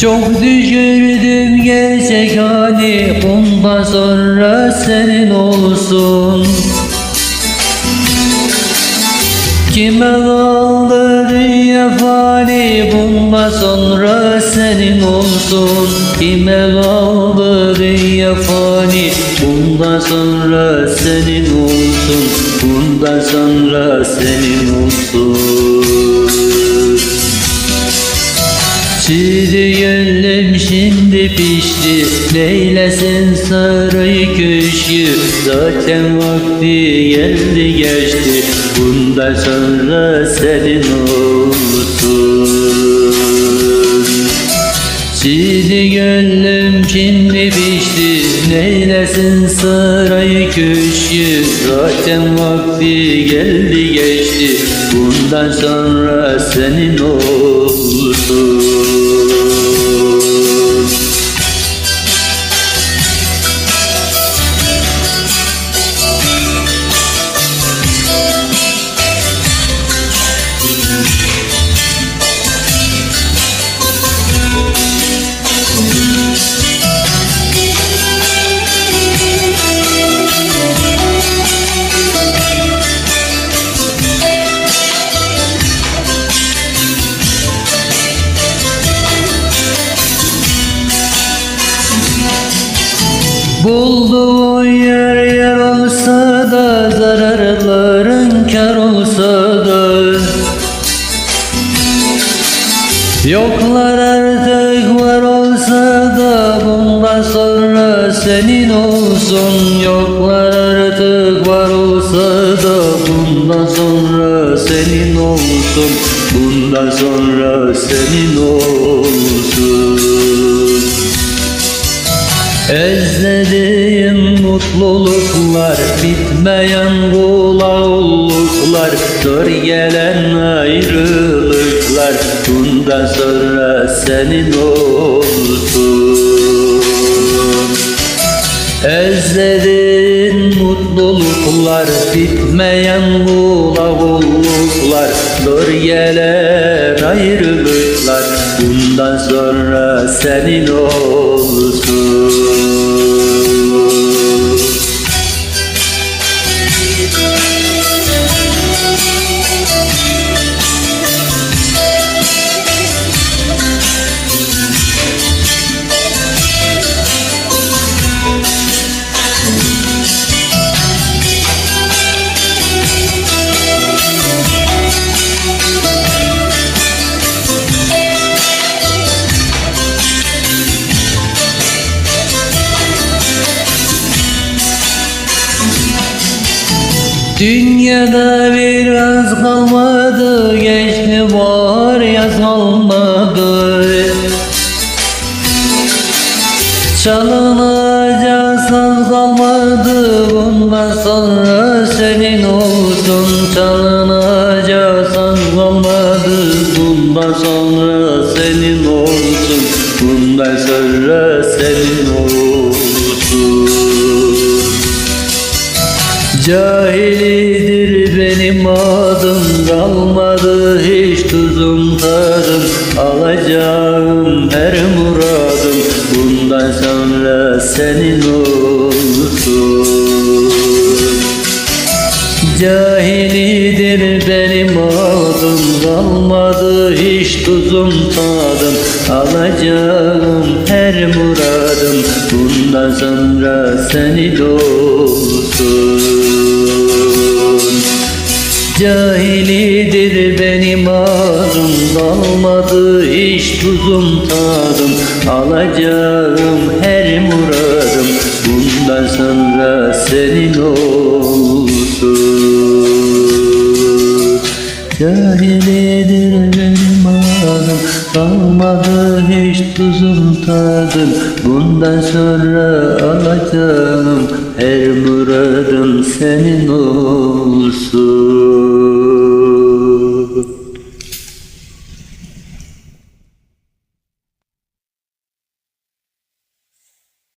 Çok düşürdüm gerçek hali Bundan sonra senin olsun. Kime kaldı dünya fani Bundan sonra senin olsun. Kime kaldı dünya fani Bundan sonra senin olsun. Bundan sonra senin olsun Çiğdi gönlüm şimdi pişti. Neylesin sarı köşkü. Zaten vakti geldi geçti. Bundan sonra senin olsun Çiğdi gönlüm şimdi pişti. Neylesin sarayı köşkü. Zaten vakti geldi geçti. Bundan sonra senin olsun Bulduğun yer yer olsa da Zararların kar olsa da. Yoklar artık var olsa da Bundan sonra senin olsun. Yoklar artık var olsa da Bundan sonra senin olsun. Bundan sonra senin olsun Özlediğim mutluluklar Bitmeyen kulavulluklar Zor gelen ayrılıklar. Bundan sonra senin olsun Özlediğin mutluluklar Bitmeyen kulavulluklar Zor gelen ayrılıklar. Bundan sonra senin olsun Dünyada biraz kalmadı Geçti var yaz kalmadı. Çalınacak saz kalmadı Bundan sonra senin olsun. Çalınacak saz kalmadı Bundan sonra senin olsun. Bundan sonra senin olsun Cahilidir benim adım Kalmadı hiç tuzum tadım Alacağım her muradım Bundan sonra senin olsun Cahilidir benim adım Kalmadı hiç tuzum tadım Alacağım her muradım. Bundan sonra senin olsun Cahilidir benim adım Kalmadı hiç tuzum tadım. Alacağım her muradım Bundan sonra senin olsun adım Kalmadı hiç tuzum tadım Bundan sonra alacağım. Her muradım senin olsun